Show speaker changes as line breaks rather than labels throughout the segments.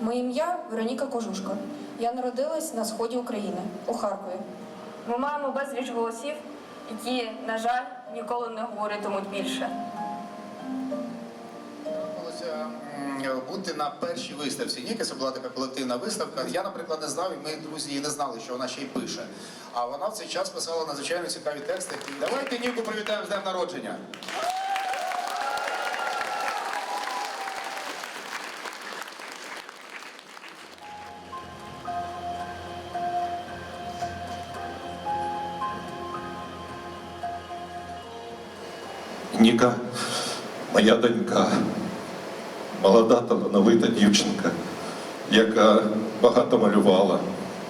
Моє ім'я Вероніка Кожушка. Я народилась на сході України у Харкові.
Ми маємо безліч голосів, які, на жаль, ніколи не говоритимуть більше.
Бути на першій виставці. Ніки це була така колективна виставка. Я, наприклад, не знав, і ми друзі її не знали, що вона ще й пише. А вона в цей час писала надзвичайно цікаві тексти. Давайте Ніку привітаємо з днем народження.
Ніка, моя донька, молода талановита дівчинка, яка багато малювала,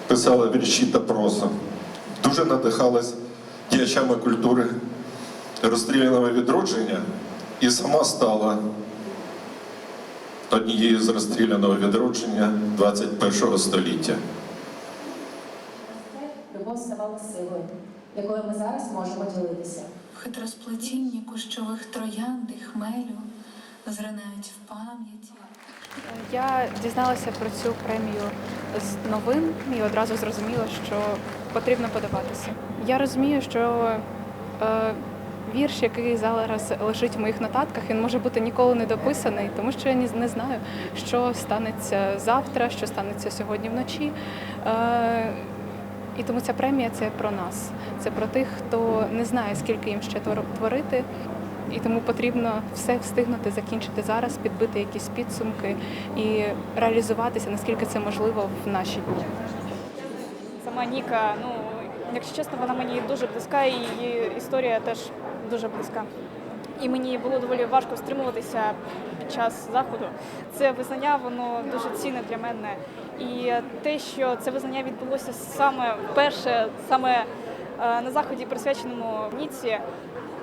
писала вірші та прозу, дуже надихалась діячами культури розстріляного відродження і сама стала однією з розстріляного відродження 21 століття.
Любов ставала силою, якою ми зараз можемо ділитися.
В хитросплетінні кущових троянд і хмелю зринають в пам'яті.
Я дізналася про цю премію з новин і одразу зрозуміла, що потрібно подаватися. Я розумію, що е, вірш, який зараз лежить в моїх нотатках, він може бути ніколи не дописаний, тому що я не знаю, що станеться завтра, що станеться сьогодні вночі. Е, і тому ця премія це про нас, це про тих, хто не знає, скільки їм ще твор- творити. І тому потрібно все встигнути закінчити зараз, підбити якісь підсумки і реалізуватися, наскільки це можливо в наші дні.
Сама Ніка, ну якщо чесно, вона мені дуже близька, і її історія теж дуже близька. І мені було доволі важко стримуватися під час заходу. Це визнання, воно дуже цінне для мене. І те, що це визнання відбулося саме вперше, саме е, на заході, присвяченому Ніці,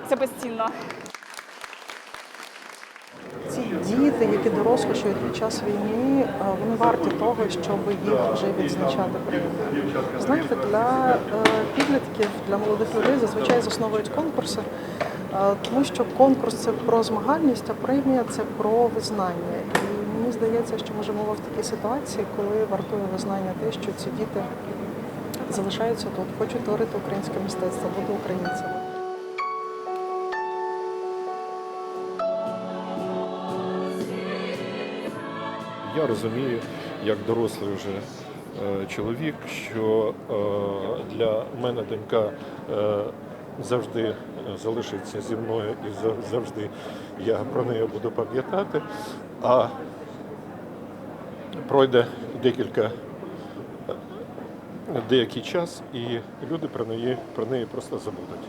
це безцінно.
Ці діти, які дорослішають під час війни, е, вони варті того, щоб їх вже відзначати. Знаєте, для е, підлітків, для молодих людей зазвичай засновують конкурси, тому що конкурс це про змагальність, а премія це про визнання. І мені здається, що ми живемо в такій ситуації, коли вартує визнання те, що ці діти залишаються тут, хочуть творити українське мистецтво, бути українцями.
Я розумію, як дорослий вже е, чоловік, що е, для мене донька е, завжди залишиться зі мною і завжди я про неї буду пам'ятати. А пройде декілька е, деякий час, і люди про неї, про неї просто забудуть.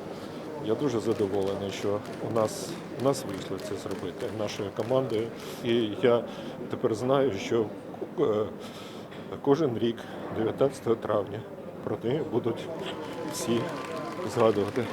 Я дуже задоволений, що у нас, у нас вийшло це зробити нашою командою. І я тепер знаю, що е, кожен рік, 19 травня, про неї будуть всі згадувати.